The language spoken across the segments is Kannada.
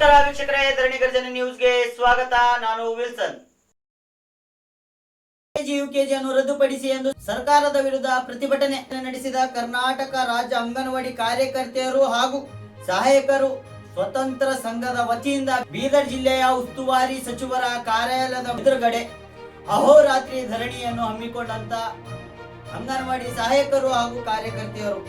ನಮಸ್ಕಾರ ವೀಕ್ಷಕರೇ, ಧರಣಿ ಗರ್ಜನ ನ್ಯೂಸ್ಗೆ ಸ್ವಾಗತ. ನಾನು ವಿಲ್ಸನ್. ಕೆಜಿ ಯುಕೆಜಿ ಅನ್ನು ರದ್ದುಪಡಿಸಿ ಎಂದು ಸರ್ಕಾರದ ವಿರುದ್ಧ ಪ್ರತಿಭಟನೆ ನಡೆಸಿದ ಕರ್ನಾಟಕ ರಾಜ್ಯ ಅಂಗನವಾಡಿ ಕಾರ್ಯಕರ್ತೆಯರು ಹಾಗೂ ಸಹಾಯಕರು ಸ್ವತಂತ್ರ ಸಂಘದ ವತಿಯಿಂದ ಬೀದರ್ ಜಿಲ್ಲೆಯ ಉಸ್ತುವಾರಿ ಸಚಿವರ ಕಾರ್ಯಾಲಯದ ಎದುರುಗಡೆ ಅಹೋರಾತ್ರಿ ಧರಣಿಯನ್ನು ಹಮ್ಮಿಕೊಂಡಂತ ಅಂಗನವಾಡಿ ಸಹಾಯಕರು ಹಾಗೂ ಕಾರ್ಯಕರ್ತೆಯರು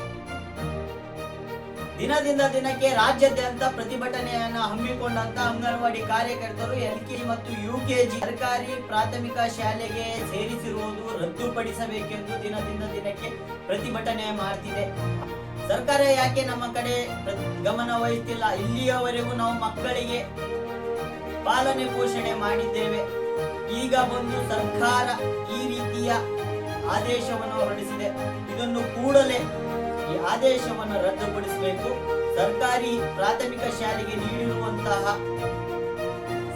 ದಿನದಿಂದ ದಿನಕ್ಕೆ ರಾಜ್ಯಾದ್ಯಂತ ಪ್ರತಿಭಟನೆಯನ್ನ ಹಮ್ಮಿಕೊಂಡಂತ ಅಂಗನವಾಡಿ ಕಾರ್ಯಕರ್ತರು ಎಲ್ಕೆಜಿ ಮತ್ತು ಯುಕೆಜಿ ಸರ್ಕಾರಿ ಪ್ರಾಥಮಿಕ ಶಾಲೆಗೆ ಸೇರಿಸಿರುವುದು ರದ್ದುಪಡಿಸಬೇಕೆಂದು ದಿನದಿಂದ ದಿನಕ್ಕೆ ಪ್ರತಿಭಟನೆ ಮಾಡ್ತಿದೆ. ಸರ್ಕಾರ ಯಾಕೆ ನಮ್ಮ ಕಡೆ ಗಮನ ವಹಿಸ್ತಿಲ್ಲ? ಇಲ್ಲಿಯವರೆಗೂ ನಾವು ಮಕ್ಕಳಿಗೆ ಪಾಲನೆ ಪೋಷಣೆ ಮಾಡಿದ್ದೇವೆ. ಈಗ ಬಂದು ಸರ್ಕಾರ ಈ ರೀತಿಯ ಆದೇಶವನ್ನು ಹೊರಡಿಸಿದೆ. ಇದನ್ನು ಕೂಡಲೇ ಈ ಆದೇಶವನ್ನು ರದ್ದುಪಡಿಸಬೇಕು. ಸರ್ಕಾರಿ ಪ್ರಾಥಮಿಕ ಶಾಲೆಗೆ ನೀಡಿರುವಂತಹ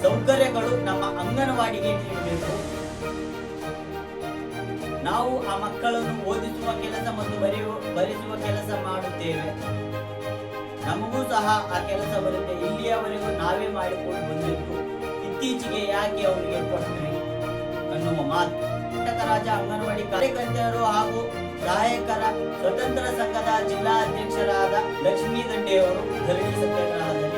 ಸೌಕರ್ಯಗಳು ನಮ್ಮ ಅಂಗನವಾಡಿಗೆ ನೀಡಬೇಕು. ನಾವು ಆ ಮಕ್ಕಳನ್ನು ಓದಿಸುವ ಕೆಲಸ ಮತ್ತು ಬರೆಯುವ ಬರೆಸುವ ಕೆಲಸ ಮಾಡುತ್ತೇವೆ. ನಮಗೂ ಸಹ ಆ ಕೆಲಸ ಬರುತ್ತೆ. ಇಲ್ಲಿಯವರೆಗೂ ನಾವೇ ಮಾಡಿಕೊಂಡು ಬಂದಿದ್ದು. ಇತ್ತೀಚೆಗೆ ಯಾಕೆ ಅವರಿಗೆ ಕೊಟ್ಟರೆ ಅನ್ನುವ ಮಾತು. ಕರ್ನಾಟಕ ರಾಜ ಅಂಗನವಾಡಿ ಕಾರ್ಯಕರ್ತೆಯರು ಹಾಗೂ ಸಹಾಯಕರ ಸ್ವತಂತ್ರ ಸಂಘದ ಜಿಲ್ಲಾ ಅಧ್ಯಕ್ಷರಾದ ಲಕ್ಷ್ಮೀ ದಂಡೆಯವರು ಧರಣಿ ಸತ್ಯಾಗ್ರಹದಲ್ಲಿ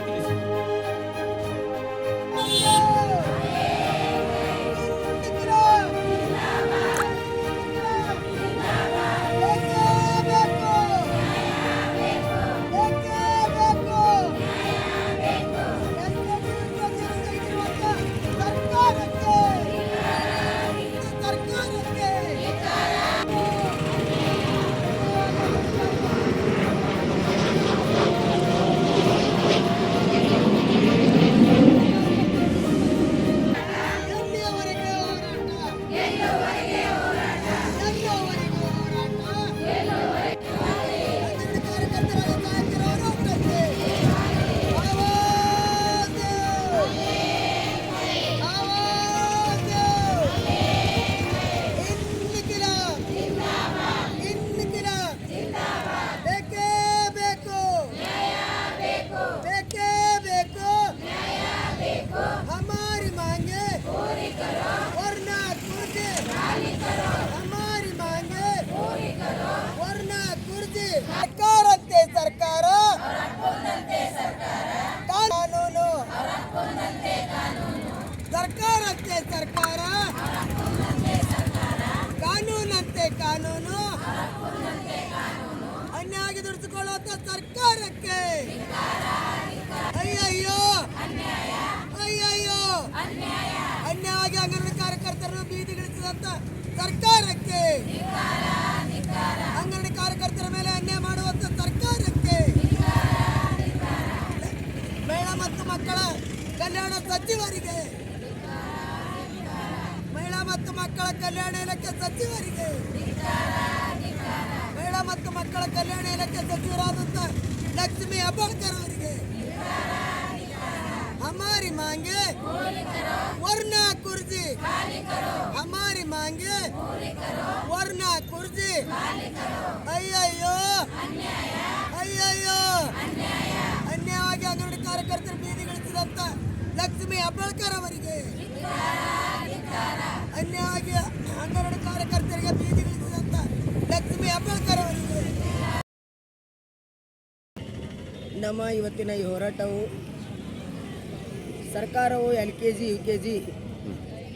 ಸರ್ಕಾರಕ್ಕೆ ಸರ್ಕಾರ. ಕಾನೂನು. ಸರ್ಕಾರಕ್ಕೆ ಸರ್ಕಾರ. ಕಾನೂನಂತೆ ಕಾನೂನು. ಅನ್ಯಾಗಿ ದುಡಿಸಿಕೊಳ್ಳುವಂತ ಸರ್ಕಾರಕ್ಕೆ. ಅಯ್ಯಯ್ಯೋ. ಅಯ್ಯಯ್ಯೋ. ಅನ್ಯಾಯವಾಗಿ ಅಂಗನವಾಡಿ ಕಾರ್ಯಕರ್ತರನ್ನು ಬೀದಿಗಿಳಿಸಿದಂತ ಸರ್ಕಾರಕ್ಕೆ ಅಂಗನವಾಡಿ ಕಾರ್ಯಕರ್ತರ ಮೇಲೆ ಅನ್ಯಾಯ ಮಾಡುವಂತ ಸರ್ಕಾರಕ್ಕೆ ಮಹಿಳಾ ಮತ್ತು ಮಕ್ಕಳ ಕಲ್ಯಾಣ ಸಚಿವರಿಗೆ ಮಹಿಳಾ ಮತ್ತು ಮಕ್ಕಳ ಕಲ್ಯಾಣ ಇಲಾಖೆ ಸಚಿವರಿಗೆ ಮಹಿಳಾ ಮತ್ತು ಮಕ್ಕಳ ಕಲ್ಯಾಣ ಇಲಾಖೆ ಸಚಿವರಾದಂತ ಲಕ್ಷ್ಮಿ ಹೆಬ್ಬಾಳ್ಕರ್ ಅವರಿಗೆ हमारी मांगे वरना कुर्सी हमारी मांगे वरना कुर्सी ಅಯ್ಯಯ್ಯೋ ಅಯ್ಯಯ್ಯೋ ಅನ್ಯಾಯವಾಗಿ ಅಂಗನವಾಡಿ ಕಾರ್ಯಕರ್ತರು ಬೀದಿಗಿಳಿಸಿದಂತ ಲಕ್ಷ್ಮಿ ಅಬ್ಬಳ್ಕರ್ ಅವರಿಗೆ ಅನ್ಯವಾಗಿ ಅಂಗನವಾಡಿ ಕಾರ್ಯಕರ್ತರಿಗೆ ಬೀದಿಗಿಳಿಸಿದಂತ ಲಕ್ಷ್ಮಿ ಅಬ್ಬಳ್ಕರ್ ಅವರಿಗೆ ನಮ್ಮ ಇವತ್ತಿನ ಈ ಹೋರಾಟವು ಸರ್ಕಾರವು L K G U K G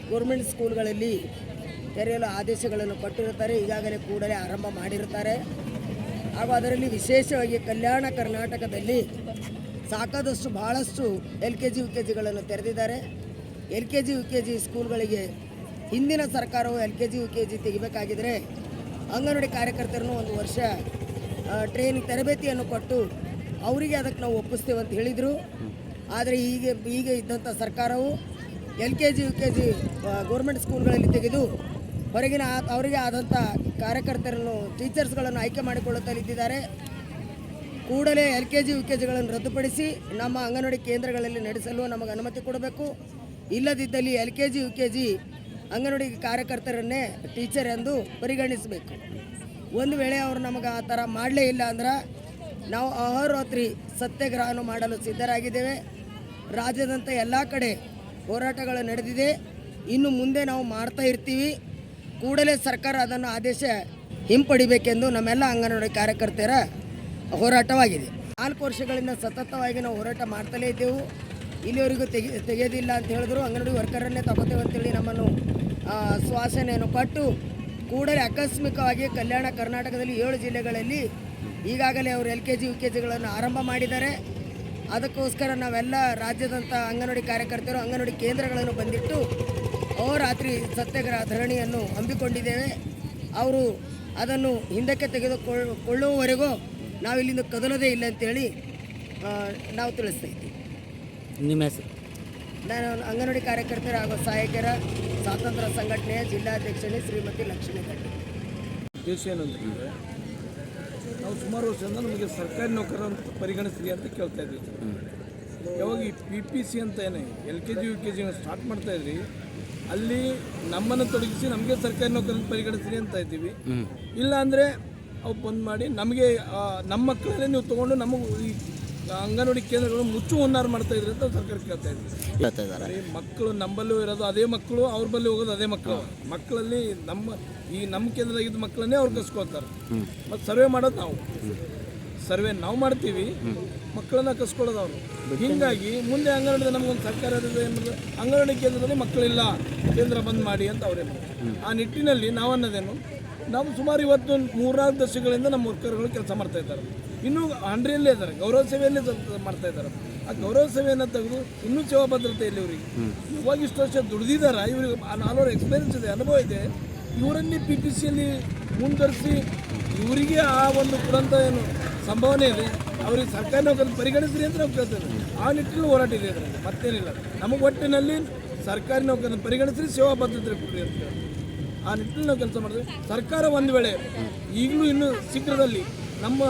government ಸ್ಕೂಲ್ಗಳಲ್ಲಿ ತೆರೆಯಲು ಆದೇಶಗಳನ್ನು ಕೊಟ್ಟಿರುತ್ತಾರೆ. ಈಗಾಗಲೇ ಕೂಡಲೇ ಆರಂಭ ಮಾಡಿರುತ್ತಾರೆ. ಹಾಗೂ ಅದರಲ್ಲಿ ವಿಶೇಷವಾಗಿ ಕಲ್ಯಾಣ ಕರ್ನಾಟಕದಲ್ಲಿ ಸಾಕಾದಷ್ಟು ಬಹಳಷ್ಟು L K G, U K ಜಿಗಳನ್ನು ತೆರೆದಿದ್ದಾರೆ. L K G, U K G ಸ್ಕೂಲ್ಗಳಿಗೆ ಹಿಂದಿನ ಸರ್ಕಾರವು L K G, U K G ತೆಗಿಬೇಕಾಗಿದ್ದರೆ anganwadi ಕಾರ್ಯಕರ್ತರನ್ನು ಒಂದು ವರ್ಷ ಟ್ರೈನಿಂಗ್ ತರಬೇತಿಯನ್ನು ಕೊಟ್ಟು ಅವರಿಗೆ ಅದಕ್ಕೆ ನಾವು ಒಪ್ಪಿಸ್ತೇವೆ ಅಂತ ಹೇಳಿದರು. ಆದರೆ ಈಗ ಈಗ ಇದ್ದಂಥ ಸರ್ಕಾರವು L K G, U K G government ಸ್ಕೂಲ್ಗಳಲ್ಲಿ ತೆಗೆದು ಹೊರಗಿನ ಅವರಿಗೆ ಆದಂಥ ಕಾರ್ಯಕರ್ತರನ್ನು ಟೀಚರ್ಸ್ಗಳನ್ನು ಆಯ್ಕೆ ಮಾಡಿಕೊಳ್ಳುತ್ತಲಿದ್ದಾರೆ ಕೂಡಲೇ L K G U K ಜಿಗಳನ್ನು ರದ್ದುಪಡಿಸಿ ನಮ್ಮ ಅಂಗನವಾಡಿ ಕೇಂದ್ರಗಳಲ್ಲಿ ನಡೆಸಲು ನಮಗೆ ಅನುಮತಿ ಕೊಡಬೇಕು. ಇಲ್ಲದಿದ್ದಲ್ಲಿ L K G U K G anganwadi ಕಾರ್ಯಕರ್ತರನ್ನೇ teacher ಎಂದು ಪರಿಗಣಿಸಬೇಕು. ಒಂದು ವೇಳೆ ಅವರು ನಮಗೆ ಆ ಥರ ಮಾಡಲೇ ಇಲ್ಲ ಅಂದ್ರೆ ನಾವು ಅಹೋರಾತ್ರಿ ಸತ್ಯಾಗ್ರಹವನ್ನು ಮಾಡಲು ಸಿದ್ಧರಾಗಿದ್ದೇವೆ. ರಾಜ್ಯದಂಥ ಎಲ್ಲ ಕಡೆ ಹೋರಾಟಗಳು ನಡೆದಿದೆ. ಇನ್ನು ಮುಂದೆ ನಾವು ಮಾಡ್ತಾ ಇರ್ತೀವಿ. ಕೂಡಲೇ ಸರ್ಕಾರ ಅದನ್ನು ಆದೇಶ ಹಿಂಪಡಿಬೇಕೆಂದು ನಮ್ಮೆಲ್ಲ ಅಂಗನವಾಡಿ ಕಾರ್ಯಕರ್ತರ ಹೋರಾಟವಾಗಿದೆ. ನಾಲ್ಕು ವರ್ಷಗಳಿಂದ ಸತತವಾಗಿ ನಾವು ಹೋರಾಟ ಮಾಡ್ತಲೇ ಇದ್ದೆವು. ಇಲ್ಲಿವರೆಗೂ ತೆಗೆ ತೆಗೆಯೋದಿಲ್ಲ ಅಂತ ಹೇಳಿದ್ರು. ಅಂಗನವಾಡಿ ವರ್ಕರನ್ನೇ ತಗೋತೇವೆ ಅಂತೇಳಿ ನಮ್ಮನ್ನು ಶ್ವಾಸನೆಯನ್ನು ಕೊಟ್ಟು ಕೂಡಲೇ ಆಕಸ್ಮಿಕವಾಗಿ ಕಲ್ಯಾಣ ಕರ್ನಾಟಕದಲ್ಲಿ ಏಳು ಜಿಲ್ಲೆಗಳಲ್ಲಿ ಈಗಾಗಲೇ ಅವರು L K G, U K ಜಿಗಳನ್ನು ಆರಂಭ ಮಾಡಿದ್ದಾರೆ. ಅದಕ್ಕೋಸ್ಕರ ನಾವೆಲ್ಲ ರಾಜ್ಯದಂಥ ಅಂಗನವಾಡಿ ಕಾರ್ಯಕರ್ತರು, ಅಂಗನವಾಡಿ ಕೇಂದ್ರಗಳನ್ನು ಬಂದಿಟ್ಟು ಅವರಾತ್ರಿ ಸತ್ಯಾಗ್ರಹ ಧರಣಿಯನ್ನು ಹಮ್ಮಿಕೊಂಡಿದ್ದೇವೆ. ಅವರು ಅದನ್ನು ಹಿಂದಕ್ಕೆ ತೆಗೆದುಕೊಳ್ಳುವವರೆಗೂ ನಾವು ಇಲ್ಲಿಂದ ಕದಲದೇ ಇಲ್ಲ ಅಂತೇಳಿ ನಾವು ತಿಳಿಸ್ತಾ ಇದ್ದೀವಿ. ನಿಮ್ಮ ಹೆಸರು? ನಾನು ಅಂಗನವಾಡಿ ಕಾರ್ಯಕರ್ತರ ಹಾಗೂ ಸಹಾಯಕರ ಸ್ವಾತಂತ್ರ್ಯ ಸಂಘಟನೆಯ ಜಿಲ್ಲಾಧ್ಯಕ್ಷನೇ ಶ್ರೀಮತಿ ಲಕ್ಷ್ಮೀ ಉದ್ದೇಶ ಏನಂತಂದರೆ ನಾವು ಸುಮಾರು ವರ್ಷದಿಂದ ನಮಗೆ ಸರ್ಕಾರಿ ನೌಕರ ಅಂತ ಪರಿಗಣಿಸ್ರಿ ಅಂತ ಕೇಳ್ತಾ ಇದ್ವಿ. ಯಾವಾಗ ಈ ಪಿ ಪಿ ಸಿ ಅಂತ ಏನೇ L K G U K G start ಮಾಡ್ತಾ ಇದ್ರಿ ಅಲ್ಲಿ ನಮ್ಮನ್ನು ತೊಡಗಿಸಿ ನಮಗೆ ಸರ್ಕಾರಿ ನೌಕರನ್ನು ಪರಿಗಣಿಸ್ರಿ ಅಂತ ಇದ್ದೀವಿ. ಇಲ್ಲ ಅಂದರೆ ಅವು ಬಂದ್ ಮಾಡಿ ನಮಗೆ ನಮ್ಮ ಮಕ್ಕಳನ್ನೇ ನೀವು ತೊಗೊಂಡು ನಮಗೆ ಈ ಅಂಗನವಾಡಿ ಕೇಂದ್ರಗಳು ಮುಚ್ಚು ಹುನ್ನಾರ ಮಾಡ್ತಾ ಇದ್ರೆ ಅಂತ ಸರ್ಕಾರ ಕೇಳ್ತಾ ಇದ್ದಾರೆ. ಮಕ್ಕಳು ನಮ್ಮಲ್ಲೂ ಇರೋದು ಅದೇ ಮಕ್ಕಳು ಅವ್ರ ಬಲ್ಲಿ ಹೋಗೋದು ಅದೇ ಮಕ್ಕಳು. ಮಕ್ಕಳಲ್ಲಿ ನಮ್ಮ ಈ ನಮ್ಮ ಕೇಂದ್ರದಾಗಿದ್ದ ಮಕ್ಕಳನ್ನೇ ಅವ್ರು ಕಸ್ಕೊಳ್ತಾರೆ. ಮತ್ತು ಸರ್ವೆ ಮಾಡೋದು ನಾವು. ಸರ್ವೆ ನಾವು ಮಾಡ್ತೀವಿ ಮಕ್ಕಳನ್ನ ಕಸ್ಕೊಳ್ಳೋದು ಅವರು. ಹೀಗಾಗಿ ಮುಂದೆ ಅಂಗನವಾಡಿ ನಮಗೊಂದು ಸರ್ಕಾರ ಇರೋದು ಏನದು ಅಂಗನವಾಡಿ ಕೇಂದ್ರದಲ್ಲಿ ಮಕ್ಕಳಿಲ್ಲ ಕೇಂದ್ರ ಬಂದ್ ಮಾಡಿ ಅಂತ ಅವ್ರೇನು ಆ ನಿಟ್ಟಿನಲ್ಲಿ ನಾವು ಅನ್ನೋದೇನು ನಾವು ಸುಮಾರು ಇವತ್ತು ಮೂರ್ನಾಲ್ಕು ದಶಕಗಳಿಂದ ನಮ್ಮ ವರ್ಕರ್ಗಳು ಕೆಲಸ ಮಾಡ್ತಾ ಇದ್ದಾರೆ. ಇನ್ನೂ ಅಂಡ್ರಿಯಲ್ಲೇ ಇದ್ದಾರೆ ಗೌರವ ಸೇವೆಯಲ್ಲೇ ಮಾಡ್ತಾ ಇದ್ದಾರೆ. ಆ ಗೌರವ ಸೇವೆಯನ್ನು ತೆಗೆದು ಇನ್ನೂ ಸೇವಾ ಭದ್ರತೆ ಇಲ್ಲ ಇವರಿಗೆ ಇವಾಗ ಇಷ್ಟು ವರ್ಷ ದುಡಿದಿದ್ದಾರೆ ಇವ್ರಿಗೆ ನಾಲ್ವರು ಎಕ್ಸ್ಪೀರಿಯನ್ಸ್ ಇದೆ ಅನುಭವ ಇದೆ. ಇವರನ್ನೇ ಪಿ ಪಿ ಸಿಯಲ್ಲಿ ಮುಂದುವರಿಸಿ ಇವರಿಗೆ ಆ ಒಂದು ಕೊಡಂತ ಏನು ಸಂಭಾವನೆ ಇದೆ ಅವರಿಗೆ ಸರ್ಕಾರ ನೌಕರಿ ಪರಿಗಣಿಸ್ರಿ ಅಂತ ನಾವು ಕೇಳ್ತೇವೆ ಆ ನಿಟ್ಟಿನಲ್ಲಿ ಹೋರಾಟ ಇದೆ ಅದರಲ್ಲಿ ಮತ್ತೇನಿಲ್ಲ. ನಮಗೆ ಒಟ್ಟಿನಲ್ಲಿ ಸರ್ಕಾರಿ ನೌಕರನ್ನು ಪರಿಗಣಿಸ್ರಿ ಸೇವಾ ಭದ್ರತೆ ಕೊಡಿ ಅಂತ ಆ ನಿಟ್ಟಿನಲ್ಲಿ ನಾವು ಕೆಲಸ ಮಾಡಿದ್ರೆ ಸರ್ಕಾರ ಒಂದು ವೇಳೆ ಈಗಲೂ ಇನ್ನು ಶೀಘ್ರದಲ್ಲಿ ನಮ್ಮ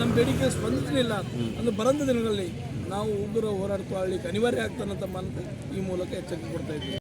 ನಮ್ಮ ಬೇಡಿಕೆ ಸ್ಪಂದಿಸಲಿಲ್ಲ ಅಂದ್ರೆ ಬರಂದ ದಿನಗಳಲ್ಲಿ ನಾವು ಉಗ್ರ ಹೋರಾಟ ಅನಿವಾರ್ಯ ಆಗ್ತಾನಂತ ಮಾನತೆ ಈ ಮೂಲಕ ಎಚ್ಚರಿಕೆ ಕೊಡ್ತಾ ಇದ್ದೀವಿ.